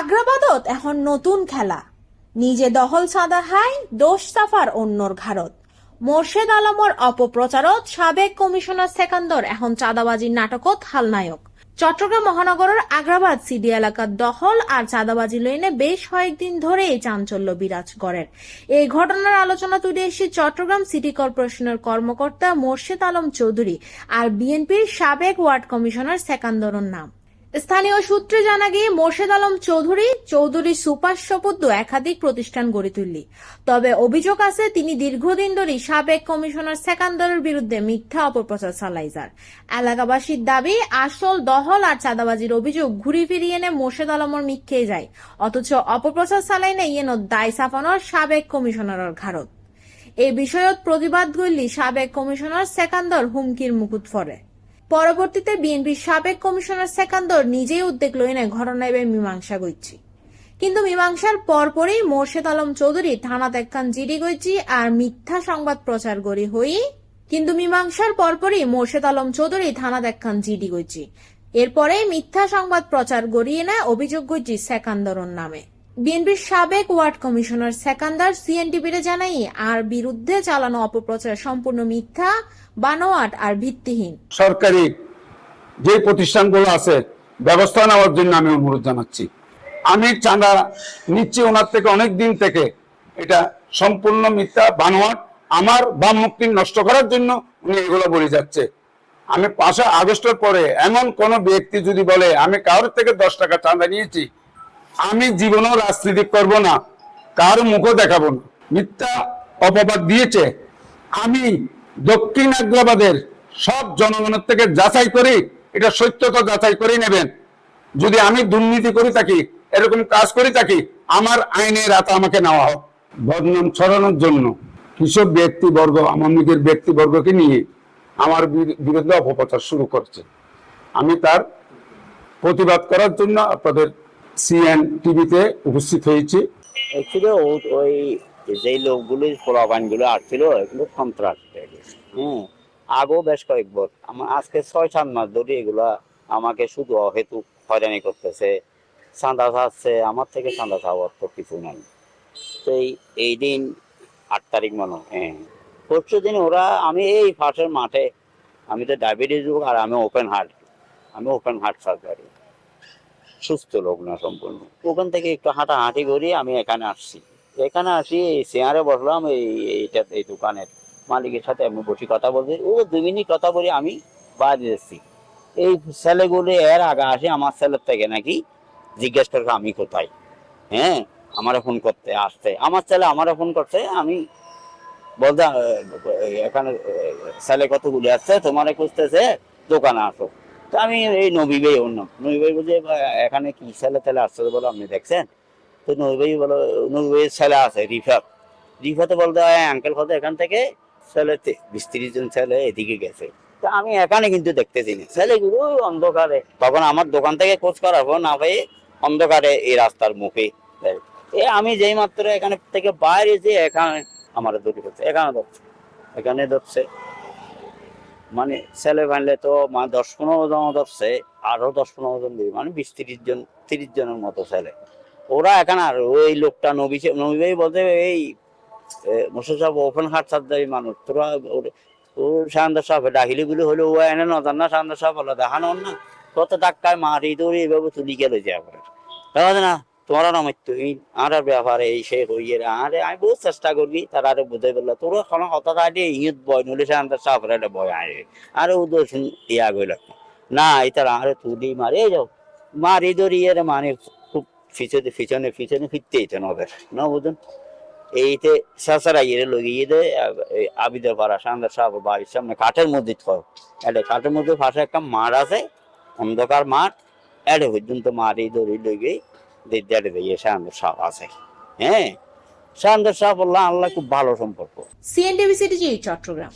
আগ্রাবাদত এখন নতুন খেলা। নিজে দহল সাদা হাই, দোষ সাফার অন্যর ঘারত মোর্শেদ আলমর অপপ্রচারত সাবেক কমিশনার সেকান্দর এখন চাঁদাবাজির নাটকত হালনায়ক। চট্টগ্রাম মহানগরের আগ্রাবাদ সিডি এলাকার দখল আর চাঁদাবাজি লইনে বেশ কয়েকদিন ধরে এই চাঞ্চল্য বিরাজ করেন এই ঘটনার আলোচনা তুলে এসে চট্টগ্রাম সিটি কর্পোরেশনের কর্মকর্তা মোর্শেদ আলম চৌধুরী আর বিএনপির সাবেক ওয়ার্ড কমিশনার সেকান্দরর নাম। স্থানীয় সূত্রে জানা গিয়ে মোর্শেদ আলম চৌধুরী চৌধুরী সুপার শপথ একাধিক প্রতিষ্ঠান গড়ে তুললি। তবে অভিযোগ আছে, তিনি দীর্ঘদিন ধরেই সাবেক কমিশনার সেকান্দরের বিরুদ্ধে মিথ্যা অপপ্রচার চালাইজার। এলাকাবাসীর দাবি, আসল দহল আর চাঁদাবাজির অভিযোগ ঘুরি ফিরিয়ে এনে মোর্শেদ আলমর মিথ্যে যায়। অথচ অপপ্রচার চালাই না ইয়েন দায় সাফানোর সাবেক কমিশনারের ঘারত এ বিষয়ত প্রতিবাদ করলি সাবেক কমিশনার সেকান্দর হুমকির মুকুট ফরে। পরবর্তীতে বিএনপির সাবেক কমিশনার সেকান্দর নিজেই উদ্যোগ লইনে ঘটনা এবার মীমাংসা করছি। কিন্তু মীমাংসার পরপরই মোর্শেদ আলম চৌধুরী থানা ত্যাগখান জিডি গইছি আর মিথ্যা সংবাদ প্রচার করি হই। কিন্তু মীমাংসার পরপরই মোর্শেদ আলম চৌধুরী থানা ত্যাগখান জিডি গইছি এরপরে মিথ্যা সংবাদ প্রচার গড়িয়ে নেয় অভিযোগ গইছি সেকান্দরন নামে। বিএনপির সাবেক ওয়ার্ড কমিশনার সেকান্দার সিএনটিভিরে জানাই, আর বিরুদ্ধে চালানো অপপ্রচার সম্পূর্ণ মিথ্যা, বানোয়াট আর ভিত্তিহীন। সরকারি যে প্রতিষ্ঠানগুলো আছে, ব্যবস্থা নেওয়ার জন্য আমি অনুরোধ জানাচ্ছি। আমি চাঁদা নিচ্ছি ওনার থেকে অনেক দিন থেকে, এটা সম্পূর্ণ মিথ্যা, বানোয়াট, আমার বাম মুক্তি নষ্ট করার জন্য উনি এগুলো বলে যাচ্ছে। আমি পাশে আগস্টের পরে এমন কোন ব্যক্তি যদি বলে, আমি কারোর থেকে দশ টাকা চাঁদা নিয়েছি আমি জীবনেও রাজনীতি করব না। কার মুখও দেখাবো না। মিথ্যা অপবাদ দিয়েছে। আমি দক্ষিণ আগ্রাবাদের সব জনগণের থেকে যাচাই করি, এটা সত্যতা যাচাই করে নেবেন। যদি আমি দুর্নীতি করে থাকি এরকম কাজ করে থাকি আমার আইনের আতা আমাকে নেওয়া হোক। বদনাম ছড়ানোর জন্য। কিসব ব্যক্তিবর্গ আমার নিজের ব্যক্তিবর্গকে নিয়ে আমার বিরু- বিরুদ্ধে অপপ্রচার শুরু করছে। আমি তার প্রতিবাদ করার জন্য আপনাদের সিএন টিভিতে উপস্থিত হয়েছি। অ্যাকচুয়ালি ওই যেই লোকগুলো পোলাপানগুলো আসছিল এগুলো সন্ত্রাস হ্যাঁ আগেও বেশ কয়েকবার আমার আজকে ছয় সাত মাস ধরে এগুলা আমাকে শুধু অহেতু হয়রানি করতেছে চাঁদা চাচ্ছে আমার থেকে চাঁদা চাওয়ার তো কিছু নাই। তো এই এই দিন আট তারিখ মনে হয়, পরশু দিন ওরা আমি এই পাশের মাঠে আমি তো ডায়াবেটিস রোগ আর আমি ওপেন হার্ট আমি ওপেন হার্ট সার্জারি সুস্থ লোক না সম্পূর্ণ। ওখান থেকে একটু হাঁটাহাঁটি করি, আমি এখানে আসছি। এখানে আসি, এই চেয়ারে বসলাম, এই, এইটা, এই দোকানের মালিকের সাথে আমি বসে, কথা বলছি। ও দুই মিনিট কথা বলি আমি বাদ দিচ্ছি এই ছেলেগুলো এর আগে আসে, আমার ছেলের থেকে নাকি জিজ্ঞেস করে আমি কোথায়? হ্যাঁ আমারে ফোন করতে আসতে আমার ছেলে আমারে ফোন করছে, আমি বলতে এখানে, ছেলে কতগুলো আসছে? তোমারে খুঁজতেছে, দোকানে আসো। তো আমি এই নবী ভাই ওর নাম নবী ভাই বলছে এখানে কি ছেলে তাহলে আসছে বলো, আপনি দেখছেন? তো নবী ভাই বলো, নবী ভাইয়ের ছেলে আছে, রিফাত। রিফাতে বলতে হয়, আঙ্কেল কত এখান থেকে? ছেলে বিশ তিরিশ জন ছেলে এদিকে গেছে। তা আমি এখানে কিন্তু দেখতেছি না। ছেলেগুলো অন্ধকারে। তখন আমার দোকান থেকে খোঁজ করার পর, না ভাই, অন্ধকারে এই রাস্তার মুখে। এ আমি যেই মাত্র এখানে থেকে বাইরে যে এখানে আমার দৌড়ি করছে এখানে ধরছে। এখানে ধরছে। মানে ছেলে বানলে তো মানে দশ পনেরো জন ধরছে, আরও দশ পনেরো জন দিবে। মানে বিশ তিরিশ জন, তিরিশ জনের মতো ছেলে। ওরা এখানে আর ওই লোকটা নবী নবী ভাই বলতে এই মুসা সাহেব ওপেন হার্ট সার্জারি মানুষ। তোরা ও সান্দার সাহেব ডাহিলি গুলি হলো ও এনে নজান না সান্দার সাহেব হলো দেখানো না কত ডাক্তার মারি দৌড়ি এভাবে তুলি গেলে যে আবার না তোমার নাম তুই আর ব্যাপারে এই সে হইয়ে আরে আমি বহু চেষ্টা করবি, তারা আরে বুঝাই বলল তোর কোনো কথা আগে ইয়ত বয় নলে সান্দার সাহেব একটা বয় আরে আরে দোষ ইয়া গইল না এটা আরে তুলি মারে যাও। মারি দৌড়ি এর মানে খুব পিছনে পিছনে পিছনে ফিরতে হইতে না ওদের, না বুঝুন? এইতে সাসারা ইয়ে লগিয়ে দে আবিদের পাড়া সান্দার সাহেব বাড়ির সামনে কাঠের মধ্যে থয় এটা কাঠের মধ্যে পাশে একটা মাঠ আছে, অন্ধকার মাঠ এটা পর্যন্ত মারি দড়ি লগে দিদারে দিয়ে সান্দার সাহেব আছে। হ্যাঁ? সান্দার সাহেব বললাম আল্লাহ খুব ভালো সম্পর্ক। CNTV city Chattogram.